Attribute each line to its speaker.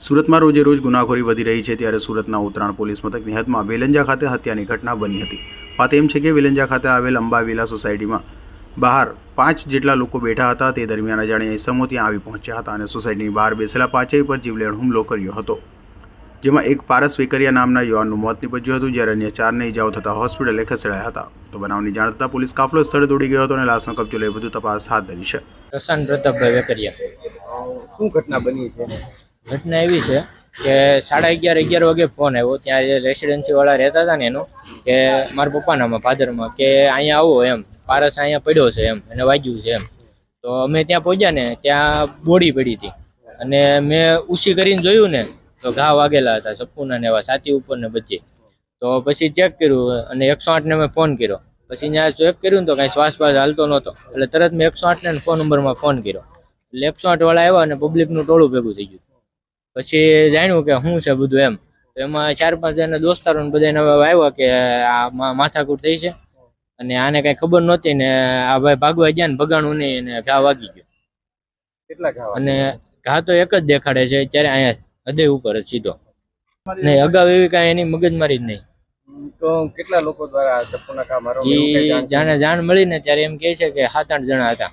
Speaker 1: સુરતમાં રોજે રોજ ગુનાખોરી વધી રહી છે ત્યારે સુરતના ઉત્તરાયણ પોલીસ મથકની હદમાં વેલંજા ખાતે હત્યાની ઘટના બની હતી. વાત એમ છે કે વેલંજા ખાતે આવેલ અંબાવિલા સોસાયટીમાં બહાર પાંચ જેટલા લોકો બેઠા હતા તે દરમિયાન અજાણ્યા ઇસમો ત્યાં આવી પહોંચ્યા હતા અને સોસાયટીની બહાર બેસેલા પાંચેય પર જીવલેણ હુમલો કર્યો હતો. જેમાં એક પારસ વેકરિયા નામના યુવાનનું મોત નીપજ્યું હતું જ્યારે અન્ય ચારને ઇજાઓ થતાં હોસ્પિટલે ખસેડાયા હતા. તો બનાવની જાણ થતાં પોલીસ કાફલો સ્થળે દોડી ગયો હતો અને લાશનો કબજો લઈ વધુ તપાસ હાથ ધરી છે.
Speaker 2: પ્રશાંત પ્રતાપભાઈ વેકરિયા.
Speaker 3: શું ઘટના બની છે?
Speaker 2: ઘટના એવી છે કે સાડા અગિયાર અગિયાર વાગે ફોન આવ્યો. ત્યાં જે રેસિડેન્સીવાળા રહેતા હતા ને એનો, કે મારા પપ્પાનામાં ફાધરમાં કે અહીંયા આવો એમ. પારસ અહીંયા પડ્યો છે એમ, એને વાગ્યું છે એમ. તો અમે ત્યાં પહોંચ્યા ને, ત્યાં બોડી પડી હતી. અને મેં ઉછી કરીને જોયું ને, તો ઘા વાગેલા હતા, સપૂના ને એવા, છાતી ઉપર ને બધી. તો પછી ચેક કર્યું અને એકસો આઠને મેં ફોન કર્યો. પછી ત્યાં ચેક કર્યું ને તો કાંઈ શ્વાસ પાસ હાલતો નહોતો. એટલે તરત મેં એકસો આઠને ફોન નંબરમાં ફોન કર્યો. એટલે એકસો આઠ વાળા આવ્યા અને પબ્લિકનું ટોળું ભેગું થઈ ગયું. પછી જાણ્યું કે શું છે બધું એમ. એમાં ચાર પાંચ જણા દોસ્તારો ને બધાને આવ્યા કે આ માથાકૂટ થઈ છે. અને આને કઈ ખબર નહોતી ને આ ભાઈ ભાગવા ગયા ને ભગાણું નહીં અને ઘા વાગી ગયો.
Speaker 3: કેટલા ઘા
Speaker 2: અને ઘા તો એક જ દેખાડે છે અત્યારે અહીંયા હૃદય ઉપર જ સીધો. નહીં અગાઉ એવી કાંઈ એની મગજમારી જ નહીં.
Speaker 3: તો કેટલા લોકો દ્વારા જાણ?
Speaker 2: જાણે જાણ મળી ને ત્યારે એમ કહે છે કે સાત આઠ જણા હતા.